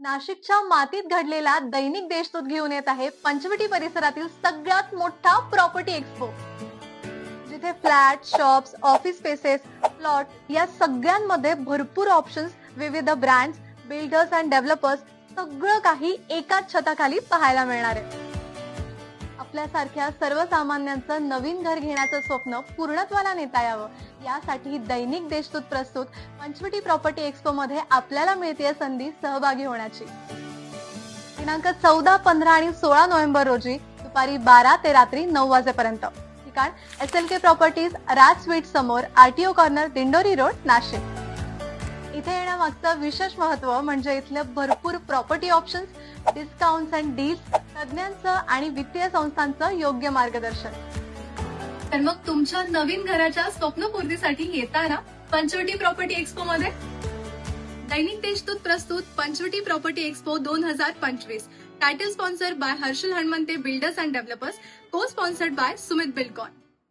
नाशिकच्या मातीत घडलेला दैनिक देशदूत घेऊन येत आहे पंचवटी परिसरातील सगळ्यात मोठा प्रॉपर्टी एक्सपो जिथे flat shops office spaces plot या सगळ्यांमध्ये भरपूर ऑप्शन्स विविध ब्रँड्स बिल्डर्स अँड डेव्हलपर्स सगळं काही एकाच छताखाली पाहायला मिळणार आहे. आपल्यासारख्या सर्वसामान्यांचं नवीन घर घेण्याचं स्वप्न पूर्णत्वाला नेता यावं. यासाठी दैनिक देशदूत प्रस्तुत पंचवटी प्रॉपर्टी एक्सपो मध्ये आपल्याला मिळते संधी सहभागी होण्याची. दिनांक चौदा पंधरा आणि सोळा नोव्हेंबर रोजी दुपारी बारा ते रात्री नऊ वाजेपर्यंत. ठिकाण S L K properties Raj sweet समोर RTO corner Dindori road Nashik. इथे येण्यामागचं विशेष महत्त्व म्हणजे इथलं भरपूर property options discounts and deals तज्ज्ञांचं आणि वित्तीय संस्थांचं योग्य मार्गदर्शन. तर मग तुमच्या नवीन घराच्या स्वप्नपूर्तीसाठी येता ना पंचवटी प्रॉपर्टी एक्सपो मध्ये? दैनिक देशदूत प्रस्तुत पंचवटी प्रॉपर्टी एक्सपो दोन हजार पंचवीस. Title sponsor by Harshal Hanmante builders and developers co sponsored by Sumit बिल्कॉन.